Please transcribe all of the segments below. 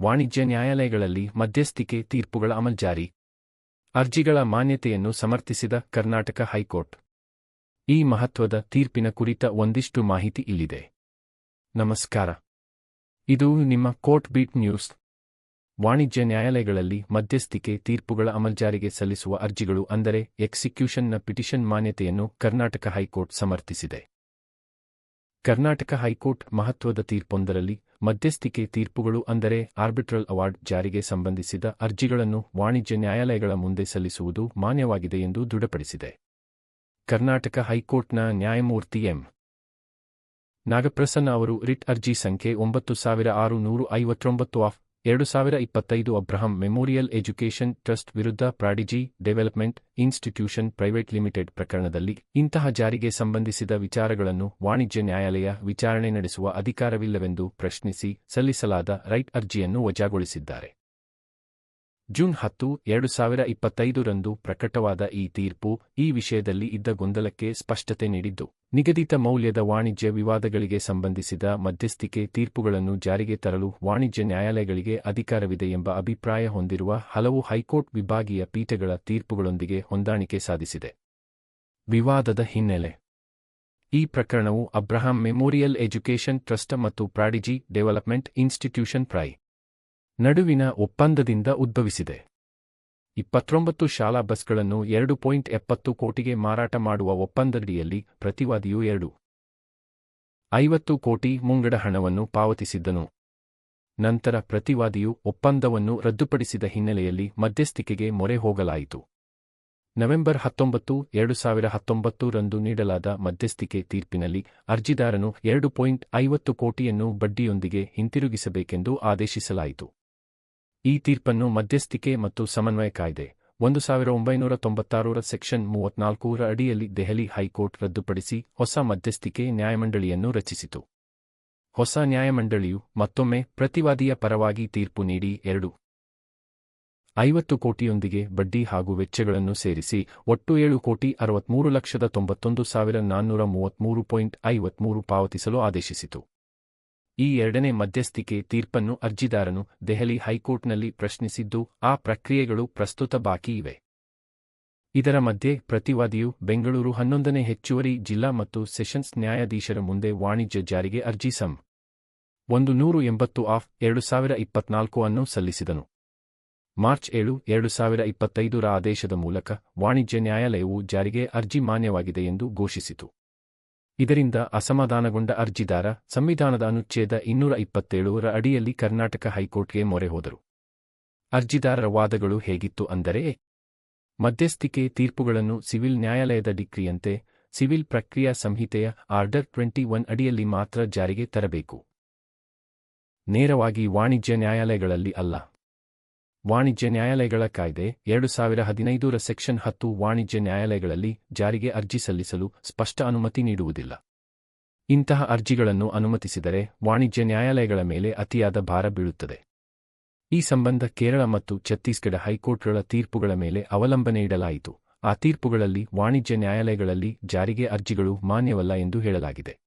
ವಾಣಿಜ್ಯ ನ್ಯಾಯಾಲಯಗಳಲ್ಲಿ ಮಧ್ಯಸ್ಥಿಕೆ ತೀರ್ಪುಗಳ ಅಮಲ್ಜಾರಿ ಅರ್ಜಿಗಳ ಮಾನ್ಯತೆಯನ್ನು ಸಮರ್ಥಿಸಿದ ಕರ್ನಾಟಕ ಹೈಕೋರ್ಟ್. ಈ ಮಹತ್ವದ ತೀರ್ಪಿನ ಕುರಿತ ಒಂದಿಷ್ಟು ಮಾಹಿತಿ ಇಲ್ಲಿದೆ. ನಮಸ್ಕಾರ. ಇದು ನಿಮ್ಮ ಕೋರ್ಟ್ ಬೀಟ್ ನ್ಯೂಸ್. ವಾಣಿಜ್ಯ ನ್ಯಾಯಾಲಯಗಳಲ್ಲಿ ಮಧ್ಯಸ್ಥಿಕೆ ತೀರ್ಪುಗಳ ಅಮಲ್ಜಾರಿಗೆ ಸಲ್ಲಿಸುವ ಅರ್ಜಿಗಳು ಅಂದರೆ ಎಕ್ಸಿಕ್ಯೂಷನ್ನ ಪಿಟಿಷನ್ ಮಾನ್ಯತೆಯನ್ನು ಕರ್ನಾಟಕ ಹೈಕೋರ್ಟ್ ಸಮರ್ಥಿಸಿದೆ. ಕರ್ನಾಟಕ ಹೈಕೋರ್ಟ್ ಮಹತ್ವದ ತೀರ್ಪೊಂದರಲ್ಲಿ ಮಧ್ಯಸ್ಥಿಕೆ ತೀರ್ಪುಗಳು ಅಂದರೆ ಆರ್ಬಿಟ್ರಲ್ ಅವಾರ್ಡ್ ಜಾರಿಗೆ ಸಂಬಂಧಿಸಿದ ಅರ್ಜಿಗಳನ್ನು ವಾಣಿಜ್ಯ ನ್ಯಾಯಾಲಯಗಳ ಮುಂದೆ ಸಲ್ಲಿಸುವುದು ಮಾನ್ಯವಾಗಿದೆ ಎಂದು ದೃಢಪಡಿಸಿದೆ. ಕರ್ನಾಟಕ ಹೈಕೋರ್ಟ್ನ ನ್ಯಾಯಮೂರ್ತಿ ಎಂ. ನಾಗಪ್ರಸನ್ನ ಅವರು ರಿಟ್ ಅರ್ಜಿ ಸಂಖ್ಯೆ ಒಂಬತ್ತು ಸಾವಿರ ಆರು ನೂರು ಐವತ್ತೊಂಬತ್ತು ಆಫ್ ಎರಡು ಸಾವಿರ ಇಪ್ಪತ್ತೈದು ಅಬ್ರಹಂ ಮೆಮೋರಿಯಲ್ ಎಜುಕೇಷನ್ ಟ್ರಸ್ಟ್ ವಿರುದ್ಧ prodigy development institution private limited ಪ್ರಕರಣದಲ್ಲಿ ಇಂತಹ ಜಾರಿಗೆ ಸಂಬಂಧಿಸಿದ ವಿಚಾರಗಳನ್ನು ವಾಣಿಜ್ಯ ನ್ಯಾಯಾಲಯ ವಿಚಾರಣೆ ನಡೆಸುವ ಅಧಿಕಾರವಿಲ್ಲವೆಂದು ಪ್ರಶ್ನಿಸಿ ಸಲ್ಲಿಸಲಾದ ರೈಟ್ ಅರ್ಜಿಯನ್ನು ವಜಾಗೊಳಿಸಿದ್ದಾರೆ. ಜೂನ್ ಹತ್ತು, ಎರಡು ಸಾವಿರ ಇಪ್ಪತ್ತೈದರಂದು ಪ್ರಕಟವಾದ ಈ ತೀರ್ಪು ಈ ವಿಷಯದಲ್ಲಿ ಇದ್ದ ಗೊಂದಲಕ್ಕೆ ಸ್ಪಷ್ಟತೆ ನೀಡಿದ್ದು. ನಿಗದಿತ ಮೌಲ್ಯದ ವಾಣಿಜ್ಯ ವಿವಾದಗಳಿಗೆ ಸಂಬಂಧಿಸಿದ ಮಧ್ಯಸ್ಥಿಕೆ ತೀರ್ಪುಗಳನ್ನು ಜಾರಿಗೆ ತರಲು ವಾಣಿಜ್ಯ ನ್ಯಾಯಾಲಯಗಳಿಗೆ ಅಧಿಕಾರವಿದೆ ಎಂಬ ಅಭಿಪ್ರಾಯ ಹೊಂದಿರುವ ಹಲವು ಹೈಕೋರ್ಟ್ ವಿಭಾಗೀಯ ಪೀಠಗಳ ತೀರ್ಪುಗಳೊಂದಿಗೆ ಹೊಂದಾಣಿಕೆ ಸಾಧಿಸಿದೆ. ವಿವಾದದ ಹಿನ್ನೆಲೆ. ಈ ಪ್ರಕರಣವು ಅಬ್ರಹಾಂ ಮೆಮೋರಿಯಲ್ ಎಜುಕೇಷನ್ ಟ್ರಸ್ಟ್ ಮತ್ತು ಪ್ರಾಡಿಜಿ ಡೆವಲಪ್ಮೆಂಟ್ ಇನ್ಸ್ಟಿಟ್ಯೂಷನ್ ಪ್ರೈ. ನಡುವಿನ ಒಪ್ಪಂದದಿಂದ ಉದ್ಭವಿಸಿದೆ. ಇಪ್ಪತ್ತೊಂಬತ್ತು ಶಾಲಾ ಬಸ್ಗಳನ್ನು ಎರಡು ಪಾಯಿಂಟ್ ಎಪ್ಪತ್ತು ಕೋಟಿಗೆ ಮಾರಾಟ ಮಾಡುವ ಒಪ್ಪಂದಡಿಯಲ್ಲಿ ಪ್ರತಿವಾದಿಯು ಎರಡು. ಐವತ್ತು ಕೋಟಿ ಮುಂಗಡ ಹಣವನ್ನು ಪಾವತಿಸಿದ್ದನು. ನಂತರ ಪ್ರತಿವಾದಿಯು ಒಪ್ಪಂದವನ್ನು ರದ್ದುಪಡಿಸಿದ ಹಿನ್ನೆಲೆಯಲ್ಲಿ ಮಧ್ಯಸ್ಥಿಕೆಗೆ ಮೊರೆ ಹೋಗಲಾಯಿತು. ನವೆಂಬರ್ ಹತ್ತೊಂಬತ್ತು, ಎರಡು ಸಾವಿರ ಹತ್ತೊಂಬತ್ತು ರಂದು ನೀಡಲಾದ ಮಧ್ಯಸ್ಥಿಕೆ ತೀರ್ಪಿನಲ್ಲಿ ಅರ್ಜಿದಾರನು ಎರಡು ಪಾಯಿಂಟ್ ಐವತ್ತು ಕೋಟಿಯನ್ನು ಬಡ್ಡಿಯೊಂದಿಗೆ ಹಿಂತಿರುಗಿಸಬೇಕೆಂದು ಆದೇಶಿಸಲಾಯಿತು. ಈ ತೀರ್ಪನ್ನು ಮಧ್ಯಸ್ಥಿಕೆ ಮತ್ತು ಸಮನ್ವಯ ಕಾಯ್ದೆ, ಒಂದು ಸಾವಿರ ಒಂಬೈನೂರ ತೊಂಬತ್ತಾರರ ಸೆಕ್ಷನ್ ಮೂವತ್ನಾಲ್ಕೂರ ಅಡಿಯಲ್ಲಿ ದೆಹಲಿ ಹೈಕೋರ್ಟ್ ರದ್ದುಪಡಿಸಿ ಹೊಸ ಮಧ್ಯಸ್ಥಿಕೆ ನ್ಯಾಯಮಂಡಳಿಯನ್ನು ರಚಿಸಿತು. ಹೊಸ ನ್ಯಾಯಮಂಡಳಿಯು ಮತ್ತೊಮ್ಮೆ ಪ್ರತಿವಾದಿಯ ಪರವಾಗಿ ತೀರ್ಪು ನೀಡಿ ಎರಡು ಐವತ್ತು ಕೋಟಿಯೊಂದಿಗೆ ಬಡ್ಡಿ ಹಾಗೂ ವೆಚ್ಚಗಳನ್ನು ಸೇರಿಸಿ ಒಟ್ಟು ಏಳು ಕೋಟಿ ಅರವತ್ಮೂರು ಲಕ್ಷದ ತೊಂಬತ್ತೊಂದು ಸಾವಿರ ನಾನ್ನೂರ ಮೂವತ್ಮೂರು ಪಾಯಿಂಟ್ ಐವತ್ಮೂರು ಪಾವತಿಸಲು ಆದೇಶಿಸಿತು. ಈ ಎರಡನೇ ಮಧ್ಯಸ್ಥಿಕೆ ತೀರ್ಪನ್ನು ಅರ್ಜಿದಾರನು ದೆಹಲಿ ಹೈಕೋರ್ಟ್ನಲ್ಲಿ ಪ್ರಶ್ನಿಸಿದ್ದು, ಆ ಪ್ರಕ್ರಿಯೆಗಳು ಪ್ರಸ್ತುತ ಬಾಕಿ ಇವೆ. ಇದರ ಮಧ್ಯೆ ಪ್ರತಿವಾದಿಯು ಬೆಂಗಳೂರು ಹನ್ನೊಂದನೇ ಹೆಚ್ಚುವರಿ ಜಿಲ್ಲಾ ಮತ್ತು ಸೆಷನ್ಸ್ ನ್ಯಾಯಾಧೀಶರ ಮುಂದೆ ವಾಣಿಜ್ಯ ಜಾರಿಗೆ ಅರ್ಜಿ ಸಂ. ಒಂದು ನೂರು ಎಂಬತ್ತು ಆಫ್ ಎರಡು ಸಾವಿರ ಇಪ್ಪತ್ನಾಲ್ಕು ಅನ್ನು ಸಲ್ಲಿಸಿದನು. ಮಾರ್ಚ್ ಏಳು ಎರಡು ಸಾವಿರ ಇಪ್ಪತ್ತೈದರ ಆದೇಶದ ಮೂಲಕ ವಾಣಿಜ್ಯ ನ್ಯಾಯಾಲಯವು ಜಾರಿಗೆ ಅರ್ಜಿ ಮಾನ್ಯವಾಗಿದೆ ಎಂದು ಘೋಷಿಸಿತು. ಇದರಿಂದ ಅಸಮಾಧಾನಗೊಂಡ ಅರ್ಜಿದಾರ ಸಂವಿಧಾನದ ಅನುಚ್ಛೇದ ಇನ್ನೂರ ಇಪ್ಪತ್ತೇಳರ ಅಡಿಯಲ್ಲಿ ಕರ್ನಾಟಕ ಹೈಕೋರ್ಟ್ಗೆ ಮೊರೆ ಹೋದರು. ಅರ್ಜಿದಾರರ ವಾದಗಳು ಹೇಗಿತ್ತು ಅಂದರೆ, ಮಧ್ಯಸ್ಥಿಕೆ ತೀರ್ಪುಗಳನ್ನು ಸಿವಿಲ್ ನ್ಯಾಯಾಲಯದ ಡಿಕ್ರಿಯಂತೆ ಸಿವಿಲ್ ಪ್ರಕ್ರಿಯಾ ಸಂಹಿತೆಯ ಆರ್ಡರ್ ಟ್ವೆಂಟಿ ಒನ್ ಅಡಿಯಲ್ಲಿ ಮಾತ್ರ ಜಾರಿಗೆ ತರಬೇಕು. ನೇರವಾಗಿ ವಾಣಿಜ್ಯ ನ್ಯಾಯಾಲಯಗಳಲ್ಲಿ ಅಲ್ಲ. ವಾಣಿಜ್ಯ ನ್ಯಾಯಾಲಯಗಳ ಕಾಯ್ದೆ ಎರಡು ಸಾವಿರ ಹದಿನೈದರ ಸೆಕ್ಷನ್ ಹತ್ತು ವಾಣಿಜ್ಯ ನ್ಯಾಯಾಲಯಗಳಲ್ಲಿ ಜಾರಿಗೆ ಅರ್ಜಿ ಸಲ್ಲಿಸಲು ಸ್ಪಷ್ಟ ಅನುಮತಿ ನೀಡುವುದಿಲ್ಲ. ಇಂತಹ ಅರ್ಜಿಗಳನ್ನು ಅನುಮತಿಸಿದರೆ ವಾಣಿಜ್ಯ ನ್ಯಾಯಾಲಯಗಳ ಮೇಲೆ ಅತಿಯಾದ ಭಾರ ಬೀಳುತ್ತದೆ. ಈ ಸಂಬಂಧ ಕೇರಳ ಮತ್ತು ಛತ್ತೀಸ್ಗಢ ಹೈಕೋರ್ಟ್ಗಳ ತೀರ್ಪುಗಳ ಮೇಲೆ ಅವಲಂಬನೆ ಇಡಲಾಯಿತು. ಆ ತೀರ್ಪುಗಳಲ್ಲಿ ವಾಣಿಜ್ಯ ನ್ಯಾಯಾಲಯಗಳಲ್ಲಿ ಜಾರಿಗೆ ಅರ್ಜಿಗಳು ಮಾನ್ಯವಲ್ಲ ಎಂದು ಹೇಳಲಾಗಿದೆ.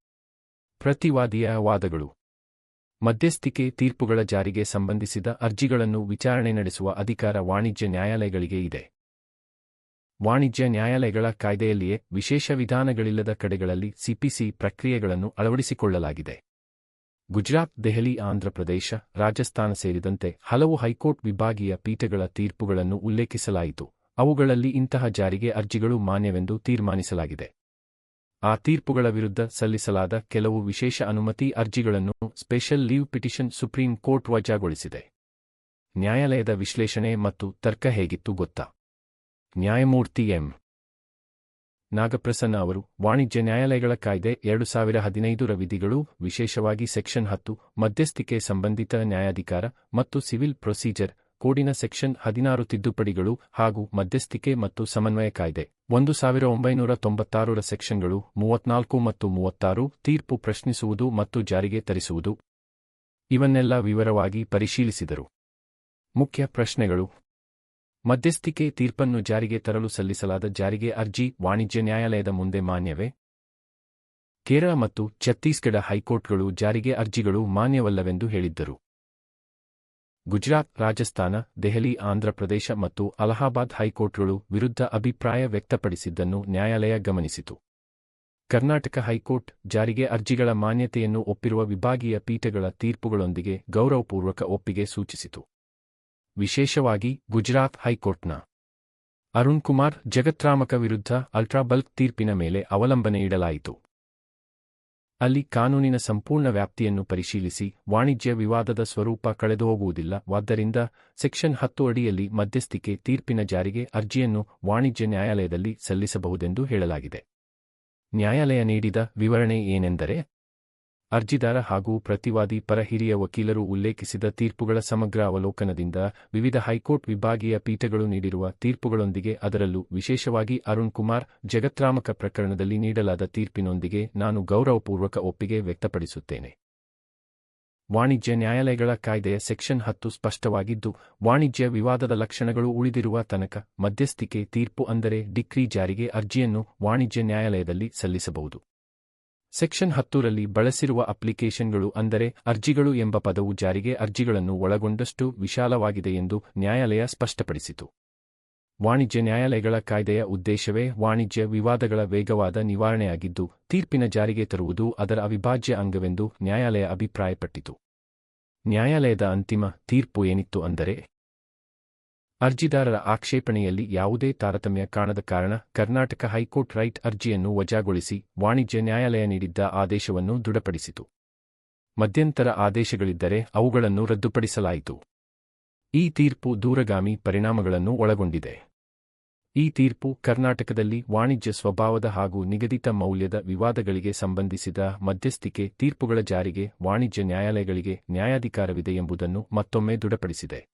ಪ್ರತಿವಾದಿಯ ವಾದಗಳು ಮಧ್ಯಸ್ಥಿಕೆ ತೀರ್ಪುಗಳ ಜಾರಿಗೆ ಸಂಬಂಧಿಸಿದ ಅರ್ಜಿಗಳನ್ನು ವಿಚಾರಣೆ ನಡೆಸುವ ಅಧಿಕಾರ ವಾಣಿಜ್ಯ ನ್ಯಾಯಾಲಯಗಳಿಗೆ ಇದೆ. ವಾಣಿಜ್ಯ ನ್ಯಾಯಾಲಯಗಳ ಕಾಯ್ದೆಯಲ್ಲಿಯೇ ವಿಶೇಷ ವಿಧಾನಗಳಿಲ್ಲದ ಕಡೆಗಳಲ್ಲಿ ಸಿಪಿಸಿ ಪ್ರಕ್ರಿಯೆಗಳನ್ನು ಅಳವಡಿಸಿಕೊಳ್ಳಲಾಗಿದೆ. ಗುಜರಾತ್, ದೆಹಲಿ ಆಂಧ್ರಪ್ರದೇಶ ರಾಜಸ್ಥಾನ ಸೇರಿದಂತೆ ಹಲವು ಹೈಕೋರ್ಟ್ ವಿಭಾಗೀಯ ಪೀಠಗಳ ತೀರ್ಪುಗಳನ್ನು ಉಲ್ಲೇಖಿಸಲಾಯಿತು. ಅವುಗಳಲ್ಲಿ ಇಂತಹ ಜಾರಿಗೆ ಅರ್ಜಿಗಳು ಮಾನ್ಯವೆಂದು ತೀರ್ಮಾನಿಸಲಾಗಿದೆ. ಆ ತೀರ್ಪುಗಳ ವಿರುದ್ಧ ಸಲ್ಲಿಸಲಾದ ಕೆಲವು ವಿಶೇಷ ಅನುಮತಿ ಅರ್ಜಿಗಳನ್ನು special leave petition supreme court ವಜಾಗೊಳಿಸಿದೆ. ನ್ಯಾಯಾಲಯದ ವಿಶ್ಲೇಷಣೆ ಮತ್ತು ತರ್ಕ ಹೇಗಿತ್ತು ಗೊತ್ತಾ? ನ್ಯಾಯಮೂರ್ತಿ ಎಂ. ನಾಗಪ್ರಸನ್ನ ಅವರು, ವಾಣಿಜ್ಯ ನ್ಯಾಯಾಲಯಗಳ ಕಾಯ್ದೆ ಎರಡು ಸಾವಿರ ಹದಿನೈದರ ವಿಧಿಗಳು, ವಿಶೇಷವಾಗಿ ಸೆಕ್ಷನ್ ಹತ್ತು, ಮಧ್ಯಸ್ಥಿಕೆ ಸಂಬಂಧಿತ ನ್ಯಾಯಾಧಿಕಾರ ಮತ್ತು ಸಿವಿಲ್ ಪ್ರೊಸೀಜರ್ ಕೋಡಿನ ಸೆಕ್ಷನ್ ಹದಿನಾರು ತಿದ್ದುಪಡಿಗಳು ಹಾಗೂ ಮಧ್ಯಸ್ಥಿಕೆ ಮತ್ತು ಸಮನ್ವಯ ಕಾಯ್ದೆ. ಒಂದು ಸಾವಿರ ಒಂಬೈನೂರ ತೊಂಬತ್ತಾರರ ಸೆಕ್ಷನ್ಗಳು ಮೂವತ್ನಾಲ್ಕು ಮತ್ತು ಮೂವತ್ತಾರು ತೀರ್ಪು ಪ್ರಶ್ನಿಸುವುದು ಮತ್ತು ಜಾರಿಗೆ ತರಿಸುವುದು. ಇವನ್ನೆಲ್ಲ ವಿವರವಾಗಿ ಪರಿಶೀಲಿಸಿದರು. ಮುಖ್ಯ ಪ್ರಶ್ನೆಗಳು. ಮಧ್ಯಸ್ಥಿಕೆ ತೀರ್ಪನ್ನು ಜಾರಿಗೆ ತರಲು ಸಲ್ಲಿಸಲಾದ ಜಾರಿಗೆ ಅರ್ಜಿ ವಾಣಿಜ್ಯ ನ್ಯಾಯಾಲಯದ ಮುಂದೆ ಮಾನ್ಯವೇ? ಕೇರಳ ಮತ್ತು ಛತ್ತೀಸ್ಗಢ ಹೈಕೋರ್ಟ್ಗಳು ಜಾರಿಗೆ ಅರ್ಜಿಗಳು ಮಾನ್ಯವಲ್ಲವೆಂದು ಹೇಳಿದ್ದರು. ಗುಜರಾತ್, ರಾಜಸ್ಥಾನ, ದೆಹಲಿ ಆಂಧ್ರಪ್ರದೇಶ ಮತ್ತು ಅಲಹಾಬಾದ್ ಹೈಕೋರ್ಟ್ಗಳು ವಿರುದ್ಧ ಅಭಿಪ್ರಾಯ ವ್ಯಕ್ತಪಡಿಸಿದ್ದನ್ನು ನ್ಯಾಯಾಲಯ ಗಮನಿಸಿತು. ಕರ್ನಾಟಕ ಹೈಕೋರ್ಟ್ ಜಾರಿಗೆ ಅರ್ಜಿಗಳ ಮಾನ್ಯತೆಯನ್ನು ಒಪ್ಪಿರುವ ವಿಭಾಗೀಯ ಪೀಠಗಳ ತೀರ್ಪುಗಳೊಂದಿಗೆ ಗೌರವಪೂರ್ವಕ ಒಪ್ಪಿಗೆ ಸೂಚಿಸಿತು. ವಿಶೇಷವಾಗಿ ಗುಜರಾತ್ ಹೈಕೋರ್ಟ್ನ ಅರುಣ್ ಕುಮಾರ್ ಜಗತ್ರಾಮಕ ವಿರುದ್ಧ ಅಲ್ಟ್ರಾಬಲ್ಕ್ ತೀರ್ಪಿನ ಮೇಲೆ ಅವಲಂಬನೆ ಇಡಲಾಯಿತು. ಅಲ್ಲಿ ಕಾನೂನಿನ ಸಂಪೂರ್ಣ ವ್ಯಾಪ್ತಿಯನ್ನು ಪರಿಶೀಲಿಸಿ ವಾಣಿಜ್ಯ ವಿವಾದದ ಸ್ವರೂಪ ಕಳೆದುಹೋಗುವುದಿಲ್ಲ, ಆದ್ದರಿಂದ ಸೆಕ್ಷನ್ ಹತ್ತು ಅಡಿಯಲ್ಲಿ ಮಧ್ಯಸ್ಥಿಕೆ ತೀರ್ಪಿನ ಜಾರಿಗೆ ಅರ್ಜಿಯನ್ನು ವಾಣಿಜ್ಯ ನ್ಯಾಯಾಲಯದಲ್ಲಿ ಸಲ್ಲಿಸಬಹುದೆಂದು ಹೇಳಲಾಗಿದೆ. ನ್ಯಾಯಾಲಯ ನೀಡಿದ ವಿವರಣೆ ಏನೆಂದರೆ ಅರ್ಜಿದಾರ ಹಾಗೂ ಪ್ರತಿವಾದಿ ಪರ ಹಿರಿಯ ವಕೀಲರು ಉಲ್ಲೇಖಿಸಿದ ತೀರ್ಪುಗಳ ಸಮಗ್ರ ಅವಲೋಕನದಿಂದ ವಿವಿಧ ಹೈಕೋರ್ಟ್ ವಿಭಾಗೀಯ ಪೀಠಗಳು ನೀಡಿರುವ ತೀರ್ಪುಗಳೊಂದಿಗೆ ಅದರಲ್ಲೂ ವಿಶೇಷವಾಗಿ ಅರುಣ್ ಕುಮಾರ್ ಜಗತ್ರಾಮಕ ಪ್ರಕರಣದಲ್ಲಿ ನೀಡಲಾದ ತೀರ್ಪಿನೊಂದಿಗೆ ನಾನು ಗೌರವಪೂರ್ವಕ ಒಪ್ಪಿಗೆ ವ್ಯಕ್ತಪಡಿಸುತ್ತೇನೆ. ವಾಣಿಜ್ಯ ನ್ಯಾಯಾಲಯಗಳ ಕಾಯ್ದೆಯ ಸೆಕ್ಷನ್ ಹತ್ತು ಸ್ಪಷ್ಟವಾಗಿದ್ದು, ವಾಣಿಜ್ಯ ವಿವಾದದ ಲಕ್ಷಣಗಳು ಉಳಿದಿರುವ ತನಕ ಮಧ್ಯಸ್ಥಿಕೆ ತೀರ್ಪು ಅಂದರೆ ಡಿಕ್ರಿ ಜಾರಿಗೆ ಅರ್ಜಿಯನ್ನು ವಾಣಿಜ್ಯ ನ್ಯಾಯಾಲಯದಲ್ಲಿ ಸಲ್ಲಿಸಬಹುದು. ಸೆಕ್ಷನ್ ಹತ್ತೂರಲ್ಲಿ ಬಳಸಿರುವ ಅಪ್ಲಿಕೇಶನ್ಗಳು ಅಂದರೆ ಅರ್ಜಿಗಳು ಎಂಬ ಪದವು ಜಾರಿಗೆ ಅರ್ಜಿಗಳನ್ನು ಒಳಗೊಂಡಷ್ಟು ವಿಶಾಲವಾಗಿದೆ ಎಂದು ನ್ಯಾಯಾಲಯ ಸ್ಪಷ್ಟಪಡಿಸಿತು. ವಾಣಿಜ್ಯ ನ್ಯಾಯಾಲಯಗಳ ಕಾಯ್ದೆಯ ಉದ್ದೇಶವೇ ವಾಣಿಜ್ಯ ವಿವಾದಗಳ ವೇಗವಾದ ನಿವಾರಣೆಯಾಗಿದ್ದು, ತೀರ್ಪಿನ ಜಾರಿಗೆ ತರುವುದು ಅದರ ಅವಿಭಾಜ್ಯ ಅಂಗವೆಂದು ನ್ಯಾಯಾಲಯ ಅಭಿಪ್ರಾಯಪಟ್ಟಿತು. ನ್ಯಾಯಾಲಯದ ಅಂತಿಮ ತೀರ್ಪು ಏನಿತ್ತು ಅಂದರೆ ಅರ್ಜಿದಾರರ ಆಕ್ಷೇಪಣೆಯಲ್ಲಿ ಯಾವುದೇ ತಾರತಮ್ಯ ಕಾಣದ ಕಾರಣ ಕರ್ನಾಟಕ ಹೈಕೋರ್ಟ್ ರೈಟ್ ಅರ್ಜಿಯನ್ನು ವಜಾಗೊಳಿಸಿ ವಾಣಿಜ್ಯ ನ್ಯಾಯಾಲಯ ನೀಡಿದ್ದ ಆದೇಶವನ್ನು ದೃಢಪಡಿಸಿತು. ಮಧ್ಯಂತರ ಆದೇಶಗಳಿದ್ದರೆ ಅವುಗಳನ್ನು ರದ್ದುಪಡಿಸಲಾಯಿತು. ಈ ತೀರ್ಪು ದೂರಗಾಮಿ ಪರಿಣಾಮಗಳನ್ನು ಒಳಗೊಂಡಿದೆ. ಈ ತೀರ್ಪು ಕರ್ನಾಟಕದಲ್ಲಿ ವಾಣಿಜ್ಯ ಸ್ವಭಾವದ ಹಾಗೂ ನಿಗದಿತ ಮೌಲ್ಯದ ವಿವಾದಗಳಿಗೆ ಸಂಬಂಧಿಸಿದ ಮಧ್ಯಸ್ಥಿಕೆ ತೀರ್ಪುಗಳ ಜಾರಿಗೆ ವಾಣಿಜ್ಯ ನ್ಯಾಯಾಲಯಗಳಿಗೆ ನ್ಯಾಯಾಧಿಕಾರವಿದೆ ಎಂಬುದನ್ನು ಮತ್ತೊಮ್ಮೆ ದೃಢಪಡಿಸಿದೆ.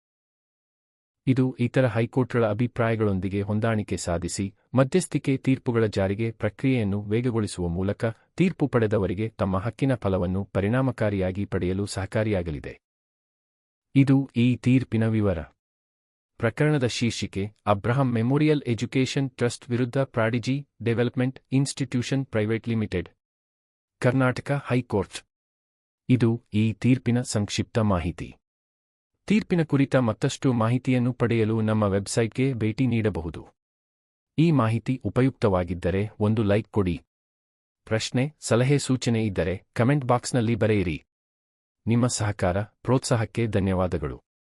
ಇದು ಇತರ ಹೈಕೋರ್ಟ್ಗಳ ಅಭಿಪ್ರಾಯಗಳೊಂದಿಗೆ ಹೊಂದಾಣಿಕೆ ಸಾಧಿಸಿ, ಮಧ್ಯಸ್ಥಿಕೆ ತೀರ್ಪುಗಳ ಜಾರಿಗೆ ಪ್ರಕ್ರಿಯೆಯನ್ನು ವೇಗಗೊಳಿಸುವ ಮೂಲಕ ತೀರ್ಪು ಪಡೆದವರಿಗೆ ತಮ್ಮ ಹಕ್ಕಿನ ಫಲವನ್ನು ಪರಿಣಾಮಕಾರಿಯಾಗಿ ಪಡೆಯಲು ಸಹಕಾರಿಯಾಗಲಿದೆ. ಇದು ಈ ತೀರ್ಪಿನ ವಿವರ. ಪ್ರಕರಣದ ಶೀರ್ಷಿಕೆ, ಅಬ್ರಹಂ ಮೆಮೋರಿಯಲ್ ಎಜುಕೇಷನ್ ಟ್ರಸ್ಟ್ ವಿರುದ್ಧ prodigy development institution private limited, Karnataka high court. ಇದು ಈ ತೀರ್ಪಿನ ಸಂಕ್ಷಿಪ್ತ ಮಾಹಿತಿ. ತೀರ್ಪಿನ ಕುರಿತ ಮತ್ತಷ್ಟು ಮಾಹಿತಿಯನ್ನು ಪಡೆಯಲು ನಮ್ಮ ವೆಬ್ಸೈಟ್ಗೆ ಭೇಟಿ ನೀಡಬಹುದು. ಈ ಮಾಹಿತಿ ಉಪಯುಕ್ತವಾಗಿದ್ದರೆ ಒಂದು ಲೈಕ್ ಕೊಡಿ. ಪ್ರಶ್ನೆ, ಸಲಹೆ, ಸೂಚನೆ ಇದ್ದರೆ ಕಮೆಂಟ್ ಬಾಕ್ಸ್ನಲ್ಲಿ ಬರೆಯಿರಿ. ನಿಮ್ಮ ಸಹಕಾರ, ಪ್ರೋತ್ಸಾಹಕ್ಕೆ ಧನ್ಯವಾದಗಳು.